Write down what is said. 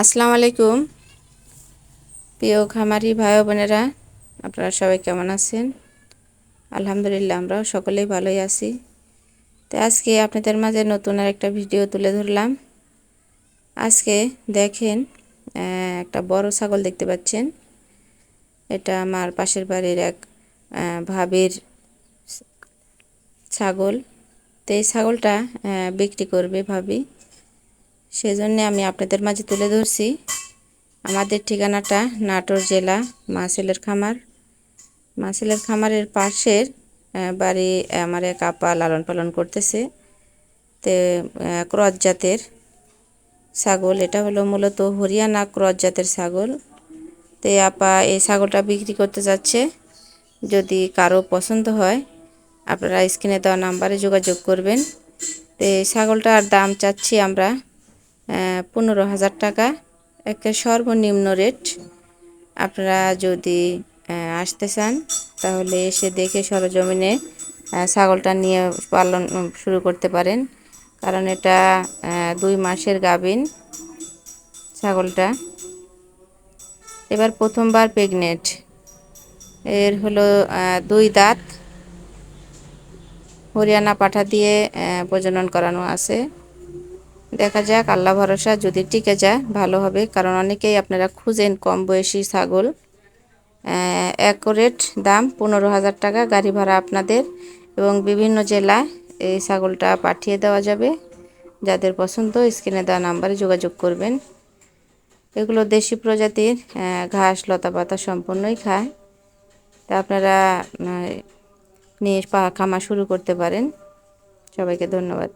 আসসালামু আলাইকুম। প্রিয় খামারি ভাই বোনেরা, আপনারা সবাই কেমন আছেন? আলহামদুলিল্লাহ, আমরাও সকলেই ভালোই আছি। তো আজকে আপনাদের মাঝে নতুন আর একটা ভিডিও তুলে ধরলাম। আজকে দেখেন একটা বড় ছাগল দেখতে পাচ্ছেন। এটা আমার পাশের বাড়ির এক ভাবির ছাগল। তো এই ছাগলটা বিক্রি করবে ভাবি। সেজন্য আমি আপনাদের মাঝে তুলে ধরছি। আমাদের ঠিকানাটা নাটোর জেলা মাসেলের খামার। মাসেলের খামারের পাশের বাড়ি আমার এক আপা লালন পালন করতেছে। তে ক্রস জাতের ছাগল। এটা হলো মূলত হরিয়ানা ক্রস জাতের ছাগল। তে, আপা এই ছাগলটা বিক্রি করতে যাচ্ছে। যদি কারও পছন্দ হয়, আপনারা স্ক্রিনে দেওয়া নাম্বারে যোগাযোগ করবেন। তো এই ছাগলটার দাম চাচ্ছি আমরা পনেরো হাজার টাকা। একে সর্বনিম্ন রেট আপনারা যদি আসতে চান, তাহলে এসে দেখে সরজমিনে ছাগলটা নিয়ে পালন শুরু করতে পারেন। কারণ এটা দুই মাসের গাভিন ছাগলটা। এবার প্রথমবার প্রেগনেন্ট এর হলো দুই দাঁত। হরিয়ানা পাঠা দিয়ে প্রজনন করানো আছে। দেখা যাক, আল্লাহ ভরসা, যদি টিকে যায়, ভালো হবে। কারণ অনেকেই আপনারা খুঁজেন কম বয়সী ছাগল। অ্যাকোরেট দাম পনেরো হাজার টাকা গাড়ি ভাড়া আপনাদের এবং বিভিন্ন জেলায় এই ছাগলটা পাঠিয়ে দেওয়া যাবে। যাদের পছন্দ, স্ক্রিনে দেওয়া নাম্বারে যোগাযোগ করবেন। এগুলো দেশি প্রজাতির ঘাস, লতা পাতা সম্পূর্ণই খায়। তা আপনারা নিয়ে খামা শুরু করতে পারেন। সবাইকে ধন্যবাদ।